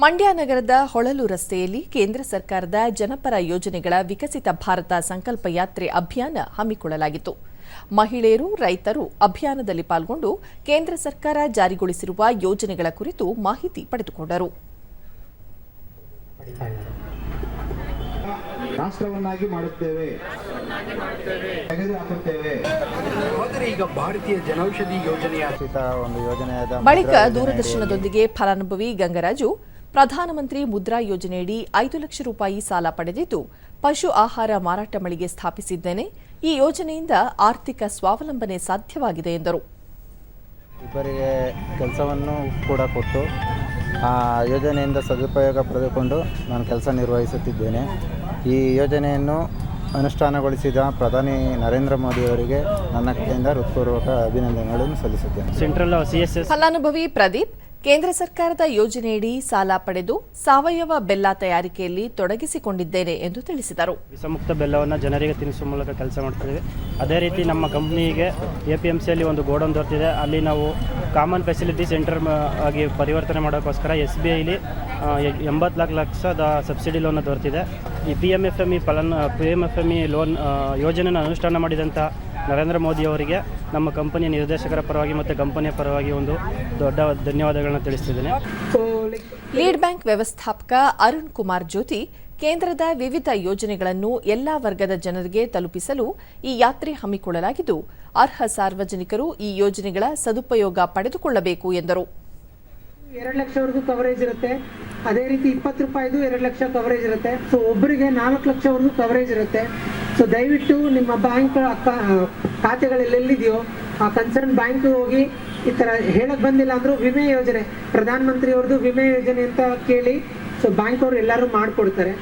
ಮಂಡ್ಯ ನಗರದ ಹೊಳಲು ರಸ್ತೆಯಲ್ಲಿ ಕೇಂದ್ರ ಸರ್ಕಾರದ ಜನಪರ ಯೋಜನೆಗಳ ವಿಕಸಿತ ಭಾರತ ಸಂಕಲ್ಪ ಯಾತ್ರೆ ಅಭಿಯಾನ ಹಮ್ಮಿಕೊಳ್ಳಲಾಗಿತ್ತು. ಮಹಿಳೆಯರು ರೈತರು ಅಭಿಯಾನದಲ್ಲಿ ಪಾಲ್ಗೊಂಡು ಕೇಂದ್ರ ಸರ್ಕಾರ ಜಾರಿಗೊಳಿಸಿರುವ ಯೋಜನೆಗಳ ಕುರಿತು ಮಾಹಿತಿ ಪಡೆದುಕೊಂಡರು. ರಾಷ್ಟ್ರವನ್ನಾಗಿ ಮಾಡುತ್ತೇವೆ. ತೆಗೆದುಹಾಕುತ್ತೇವೆ ಈಗ ಭಾರತೀಯ ಜನೌಷಧಿ ಯೋಜನೆಯ ಉಚಿತ ಒಂದು ಯೋಜನೆಯಾದ ಬಳಿಕ ದೂರದರ್ಶನದೊಂದಿಗೆ ಫಲಾನುಭವಿ ಗಂಗರಾಜು ಪ್ರಧಾನಮಂತ್ರಿ ಮುದ್ರಾ ಯೋಜನೆಯಡಿ ಐದು ಲಕ್ಷ ರೂಪಾಯಿ ಸಾಲ ಪಡೆದಿದ್ದು ಪಶು ಆಹಾರ ಮಾರಾಟ ಮಳಿಗೆ ಸ್ಥಾಪಿಸಿದ್ದೇನೆ. ಈ ಯೋಜನೆಯಿಂದ ಆರ್ಥಿಕ ಸ್ವಾವಲಂಬನೆ ಸಾಧ್ಯವಾಗಿದೆ ಎಂದರು. ಇಬ್ಬರಿಗೆ ಕೆಲಸವನ್ನು ಕೂಡ ಕೊಟ್ಟು ಆ ಯೋಜನೆಯಿಂದ ಸದುಪಯೋಗ ಪಡೆದುಕೊಂಡು ನಾನು ಕೆಲಸ ನಿರ್ವಹಿಸುತ್ತಿದ್ದೇನೆ. ಈ ಯೋಜನೆಯನ್ನು ಅನುಷ್ಠಾನಗೊಳಿಸಿದ ಪ್ರಧಾನಿ ನರೇಂದ್ರ ಮೋದಿ ಅವರಿಗೆ ನನ್ನ ಕಡೆಯಿಂದ ಹೃತ್ಪೂರ್ವಕ ಅಭಿನಂದನೆಗಳನ್ನು ಸಲ್ಲಿಸುತ್ತೇನೆ. ಸೆಂಟ್ರಲ್ ಸಿ ಎಸ್ ಎಸ್ ಫಲಾನುಭವಿ ಪ್ರದೀಪ್ ಕೇಂದ್ರ ಸರ್ಕಾರದ ಯೋಜನೆಯಡಿ ಸಾಲ ಪಡೆದು ಸಾವಯವ ಬೆಲ್ಲ ತಯಾರಿಕೆಯಲ್ಲಿ ತೊಡಗಿಸಿಕೊಂಡಿದ್ದೇನೆ ಎಂದು ತಿಳಿಸಿದರು. ವಿಷಮುಕ್ತ ಬೆಲ್ಲವನ್ನು ಜನರಿಗೆ ತಿನ್ನಿಸುವ ಮೂಲಕ ಕೆಲಸ ಮಾಡ್ತಿದ್ದೀವಿ. ಅದೇ ರೀತಿ ನಮ್ಮ ಕಂಪ್ನಿಗೆ ಎ ಪಿ ಎಂ ಸಿಯಲ್ಲಿ ಒಂದು ಗೋಡೌನ್ ದೊರೆತಿದೆ. ಅಲ್ಲಿ ನಾವು ಕಾಮನ್ ಫೆಸಿಲಿಟಿ ಸೆಂಟರ್ ಆಗಿ ಪರಿವರ್ತನೆ ಮಾಡೋಕ್ಕೋಸ್ಕರ ಎಸ್ ಬಿ ಐಲಿ ಎಂಬತ್ತು ನಾಲ್ಕು ಲಕ್ಷದ ಸಬ್ಸಿಡಿ ಲೋನ್ ದೊರೆತಿದೆ. ಈ P M F M E ಫಲನ್ P M F M E loan ಯೋಜನೆಯನ್ನು ಅನುಷ್ಠಾನ ಮಾಡಿದಂಥ ನರೇಂದ್ರ ಮೋದಿ ಅವರಿಗೆ ನಮ್ಮ ಕಂಪನಿಯ ನಿರ್ದೇಶಕರ ಪರವಾಗಿ ಮತ್ತು ಕಂಪನಿಯ ಪರವಾಗಿ ಒಂದು ದೊಡ್ಡ ಧನ್ಯವಾದಗಳನ್ನ ತಿಳಿಸ್ತಿದ್ದೇನೆ. ಲೀಡ್ ಬ್ಯಾಂಕ್ ವ್ಯವಸ್ಥಾಪಕ ಅರುಣ್ ಕುಮಾರ್ ಜ್ಯೋತಿ ಕೇಂದ್ರದ ವಿವಿಧ ಯೋಜನೆಗಳನ್ನು ಎಲ್ಲಾ ವರ್ಗದ ಜನರಿಗೆ ತಲುಪಿಸಲು ಈ ಯಾತ್ರೆ ಹಮ್ಮಿಕೊಳ್ಳಲಾಗಿದ್ದು ಅರ್ಹ ಸಾರ್ವಜನಿಕರು ಈ ಯೋಜನೆಗಳ ಸದುಪಯೋಗ ಪಡೆದುಕೊಳ್ಳಬೇಕು ಎಂದರು. ಎರಡು ಲಕ್ಷವರೆಗೂ ಕವರೇಜ್ ಇರುತ್ತೆ. ಅದೇ ರೀತಿ ಇಪ್ಪತ್ತು ರೂಪಾಯಿದು ಎರಡು ಲಕ್ಷ ಕವರೇಜ್ ಇರುತ್ತೆ. ಸೊ ಒಬ್ಬರಿಗೆ ನಾಲ್ಕು ಲಕ್ಷವರೆಗೂ ಕವರೇಜ್ ಇರುತ್ತೆ. ಸೊ ದಯವಿಟ್ಟು ನಿಮ್ಮ ಬ್ಯಾಂಕ್ ಖಾತೆಗಳು ಎಲ್ಲೆಲ್ಲಿದೆಯೋ ಆ ಕನ್ಸರ್ನ್ ಬ್ಯಾಂಕ್ ಹೋಗಿ ಈ ಥರ ಹೇಳಕ್ ಬಂದಿಲ್ಲ ಅಂದ್ರೂ ವಿಮೆ ಯೋಜನೆ ಪ್ರಧಾನ ಮಂತ್ರಿ ಅವ್ರದ್ದು ವಿಮೆ ಯೋಜನೆ ಅಂತ ಕೇಳಿ ಸೊ ಬ್ಯಾಂಕ್ ಅವರು ಎಲ್ಲರೂ ಮಾಡಿಕೊಡ್ತಾರೆ.